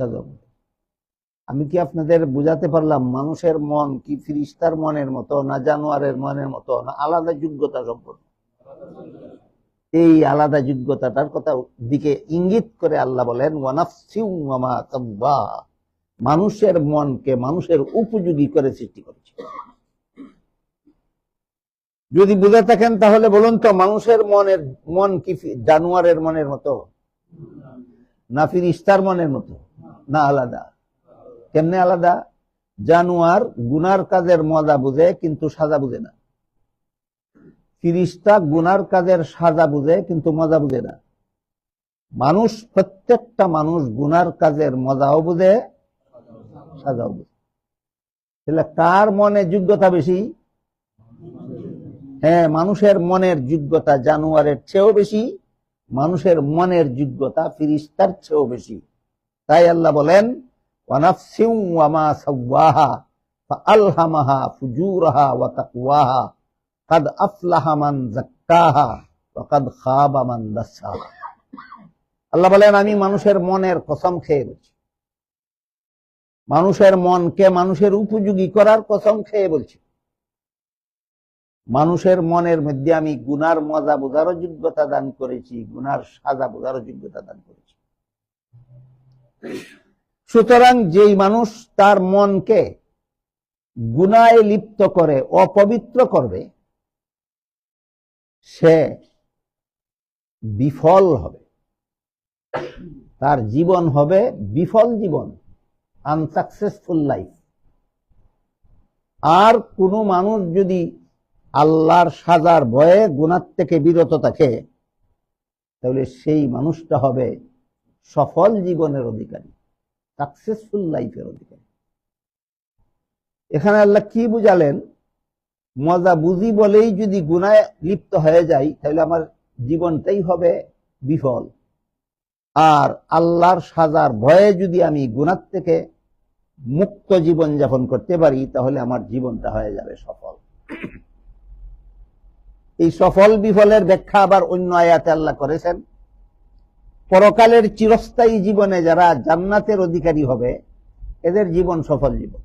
সাজা আমি কি আপনাদের বুঝাতে পারলাম মানুষের মন কি ফিরিস্তার মনের মতো, না জানোয়ারের মনের মতো, না আলাদা যোগ্যতা সম্পন্ন? এই আলাদা যোগ্যতাটার কথা দিকে ইঙ্গিত করে আল্লাহ বলেন। মানুষের মনকে মানুষের উপযোগী করে সৃষ্টি করেছে। যদি বুঝে থাকেন তাহলে বলুন তো, মানুষের মনের মন কি জানোয়ারের মনের মতো, না ফিরিস্তার মনের মতো? না আলাদা। কেমনে আলাদা? জানোয়ার গুনার কাজের মজা বুঝে, কিন্তু সাজা বুঝে না। ফিরিস্তা গুনার কাজের সাজা বুঝে, কিন্তু মজা বুঝে না। মানুষ, প্রত্যেকটা মানুষ গুনার কাজের মজাও বুঝে, সাজাও বুঝে। তাহলে কার মনে যোগ্যতা বেশি? হ্যাঁ মানুষের মনের যোগ্যতা জানোয়ারের চেয়েও বেশি, মানুষের মনের যোগ্যতা ফিরিস্তার চেয়েও বেশি। তাই আল্লাহ বলেন আল্লাহ বলেন, আমি মানুষের মনের কসম খেয়ে বলছি। মানুষের মনকে মানুষের উপযোগী করার কসম খেয়ে বলছি। মানুষের মনের মধ্যে আমি গুনার মজা বোঝারও যোগ্যতা দান করেছি, গুনার সাজা বোঝারও যোগ্যতা দান করেছি। সুতরাং যেই মানুষ তার মনকে গুনায় লিপ্ত করে, অপবিত্র করবে, সে বিফল হবে। তার জীবন হবে বিফল জীবন আনসাকসেসফুল লাইফ আর কোনো মানুষ যদি আল্লাহর সাজার ভয়ে গুণার থেকে বিরত থাকে, তাহলে সেই মানুষটা হবে সফল জীবনের অধিকারী সাকসেসফুল লাইফের অধিকারী। এখানে আল্লাহ কি বুঝালেন? মজা বুঝি বলেই যদি গুনায় লিপ্ত হয়ে যাই, তাহলে আমার জীবনটাই হবে বিফল। আর আল্লাহর সাজার ভয়ে যদি আমি গুনার থেকে মুক্ত জীবন যাপন করতে পারি, তাহলে আমার জীবনটা হয়ে যাবে সফল। এই সফল বিফলের ব্যাখ্যা আবার অন্য আয়াতে আল্লাহ করেছেন পরকালের চিরস্থায়ী জীবনে যারা জান্নাতের অধিকারী হবে, এদের জীবন সফল জীবন।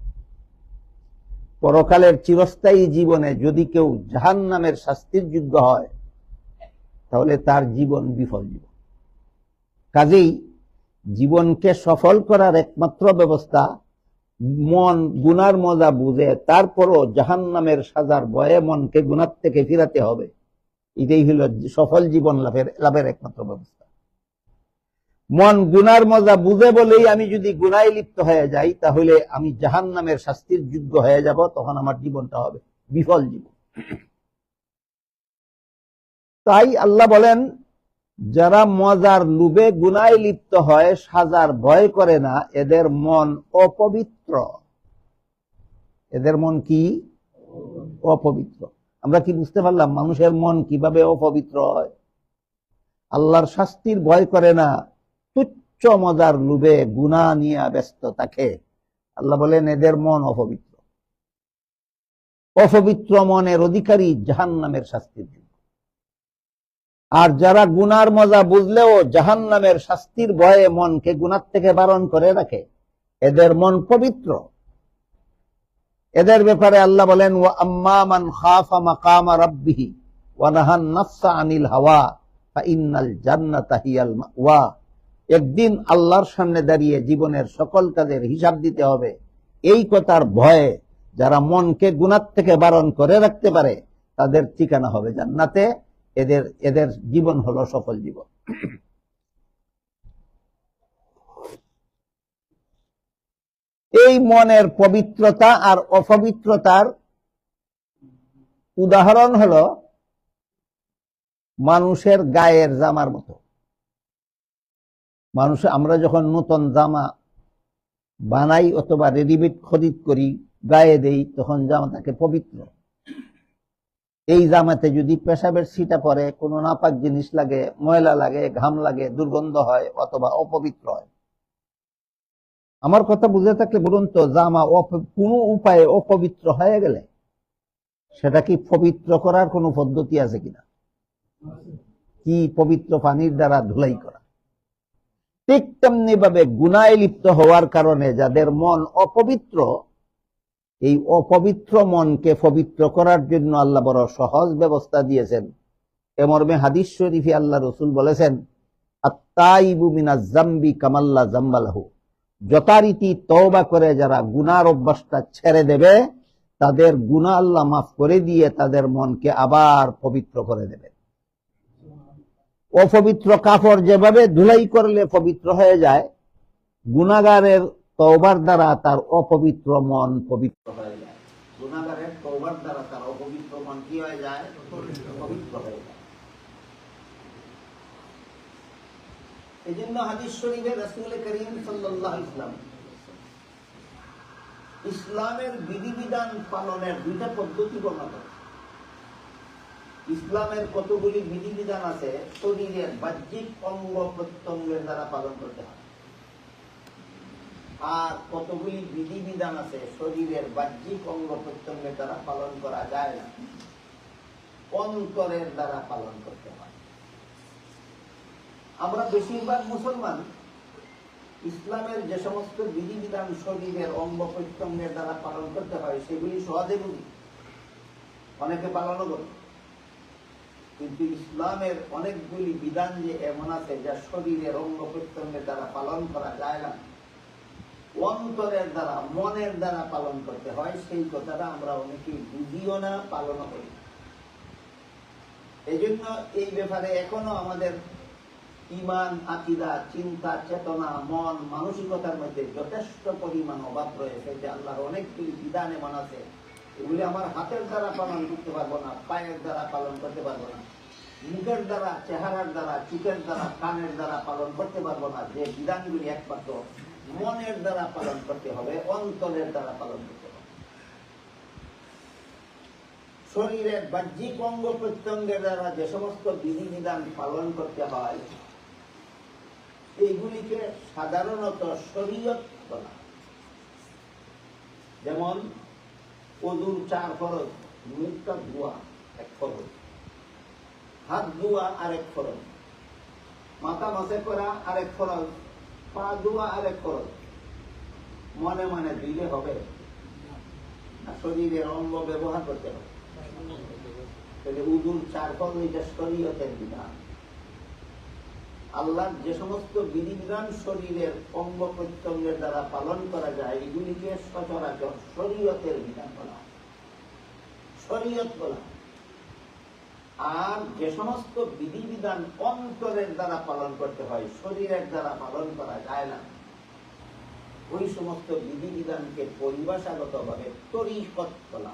পরকালের চিরস্থায়ী জীবনে যদি কেউ জাহান নামের শাস্তির যোগ্য হয়, তাহলে তার জীবন বিফল জীবন। কাজেই জীবনকে সফল করার একমাত্র ব্যবস্থা মন, গুনার মজা বুঝে তারপরও জাহান নামের সাজার ভয়ে মনকে গুনার থেকে ফিরাতে হবে। এটাই হল সফল জীবন লাভের লাভের একমাত্র ব্যবস্থা। মন গুনার মজা বুঝে বলেই আমি যদি গুনায় লিপ্ত হয়ে যাই, তাহলে আমি জাহান নামের শাস্তির যোগ্য হয়ে যাব, তখন আমার জীবনটা হবে বিফল জীবন। তাই আল্লাহ বলেন, যারা মজার লুবে গুনায় লিপ্ত হয়, সাজার ভয় করে না, এদের মন অপবিত্র। এদের মন কি? অপবিত্র। আমরা কি বুঝতে পারলাম মানুষের মন কীভাবে অপবিত্র হয়? আল্লাহর শাস্তির ভয় করে না তুচ্ছ মজার লুবে গুণা নিয়ে ব্যস্ত থাকে। আল্লাহ বলেন, এদের মন অপবিত্র। অপবিত্র মনের অধিকারী জাহান নামের শাস্তির যোগ্য। আর যারা গুনার মজা বুঝলেও জাহান নামের শাস্তির ভয়ে মনকে গুনার থেকে বারণ করে রাখে, এদের মন পবিত্র। এদের ব্যাপারে আল্লাহ বলেন, ওয়া আম্মা মান খাফা মাকামা রাব্বিহি ওয়া নাহান নাফসা আনিল হাওয়া, ফা ইন্নাল জান্নাতা হিয়াল মাওয়া। একদিন আল্লাহর সামনে দাঁড়িয়ে জীবনের সকল কাজের হিসাব দিতে হবে। এই কথার ভয়ে যারা মনকে গুনার থেকে বারণ করে রাখতে পারে, তাদের ঠিকানা হবে জান্নাতে। এদের এদের জীবন হলো সফল জীবন। এই মনের পবিত্রতা আর অপবিত্রতার উদাহরণ হলো মানুষের গায়ের জামার মতো। মানুষ, আমরা যখন নতুন জামা বানাই অথবা রেডিমেড খরিদ করি, গায়ে দেই, তখন জামাটাকে পবিত্র। এই জামাতে যদি পেশাবের ছিটা পরে, কোনো নাপাক জিনিস লাগে, ময়লা লাগে, ঘাম লাগে, দুর্গন্ধ হয় অথবা অপবিত্র হয়। আমার কথা বুঝে থাকলে বলুন তো, জামা কোনো উপায়ে অপবিত্র হয়ে গেলে সেটা কি পবিত্র করার কোনো পদ্ধতি আছে কিনা? কি পবিত্র পানির দ্বারা ধুলাই করা? ঠিক তেমনি ভাবে গুনায় লিপ্ত হওয়ার কারণে যাদের মন অপবিত্র, এই অপবিত্র মনকে পবিত্র করার জন্য আল্লাহ বড় সহজ ব্যবস্থা দিয়েছেন। এমর্মে হাদিস শরীফে আল্লাহ রসুল বলেছেন যথারীতি তওবা করে যারা গুনার অভ্যাসটা ছেড়ে দেবে, তাদের গুনাহ আল্লাহ মাফ করে দিয়ে তাদের মনকে আবার পবিত্র করে দেবে। অপবিত্র কাপড় যেভাবে ধুলাই করলে পবিত্র হয়ে যায় গুনাগারের তওবার দ্বারা তার অপবিত্র মন পবিত্র হয়ে যায়। গুনাগারের তওবার দ্বারা তার অপবিত্র মন কি হয়ে যায়? পবিত্র হয়ে যায়। এই জন্য হাদিস শরীফে রাসূল করিম সাল্লাল্লাহু ইসলাম ইসলামের বিধিবিধান পালনের দুইটা পদ্ধতি বর্ণনা করেন ইসলামের কতগুলি বিধিবিধান আছে, শরীরের বাহ্যিক অঙ্গ প্রত্যঙ্গের দ্বারা পালন করতে হয়। আর কতগুলি বিধিবিধান আছে, শরীরের বাহ্যিক অঙ্গ প্রত্যঙ্গের দ্বারা পালন করা যায় না। অন্তরের দ্বারা পালন করতে হয়। আমরা বেশিরভাগ মুসলমান ইসলামের যে সমস্ত বিধিবিধান শরীরের অঙ্গ প্রত্যঙ্গের দ্বারা পালন করতে হয়, সেগুলি সহজে বুঝি। অনেকে পালনও করে কিন্তু ইসলামের অনেকগুলি বিধান যে এমন আছে, যা শরীরের অঙ্গ প্রত্যঙ্গের দ্বারা পালন করা যায় না, অন্তরের দ্বারা, মনের দ্বারা পালন করতে হয়, সেই কথাটা আমরা অনেকেই বুঝিও না, পালনও করি এই জন্য এই ব্যাপারে এখনও আমাদের ইমান, আকিদা, চিন্তা, চেতনা, মন, মানসিকতার মধ্যে যথেষ্ট পরিমাণ অভাব রয়েছে যে আল্লাহর অনেকগুলি বিধান এমন আছে এগুলি আমার হাতের দ্বারা পালন করতে পারব না, পায়ের দ্বারা পালন করতে পারব না। মুখের দ্বারা, চেহারার দ্বারা, চোখের দ্বারা, কানের দ্বারা পালন করতে পারব না। যে বিধানগুলি একমাত্র মনের দ্বারা পালন করতে হবে, অন্তরের দ্বারা পালন করতে হবে। শরীরের বাহ্যিক অঙ্গ প্রত্যঙ্গের দ্বারা যে সমস্ত বিধিবিধান পালন করতে হয় এইগুলিকে সাধারণত শরীয়ত বলা যেমন অদুর চার ফরজ, মুখটা ধোয়া, এক ফরজ। হাত ধোয়া আরেক ফরজ। মাথা মাসে করা আরেক ফরজ, পা ধোয়া আরেক ফরজ। মনে মনে দিলে হবে। শরীরের অঙ্গ ব্যবহার করতে হবে। উদুর চার ফরজ এটা শরীয়তের বিধান। আল্লাহ যে সমস্ত বিধিবিধান শরীরের অঙ্গ প্রত্যঙ্গের দ্বারা পালন করা যায়, এগুলিকে সচরাচর শরীয়তের বিধান বলা শরীয়ত বলা আর যে সমস্ত বিধিবিধান অন্তরের দ্বারা পালন করতে হয়, শরীরের দ্বারা পালন করা যায় না। ওই সমস্ত বিধিবিধানকে পরিভাষাগত ভাবে তরিকত বলা।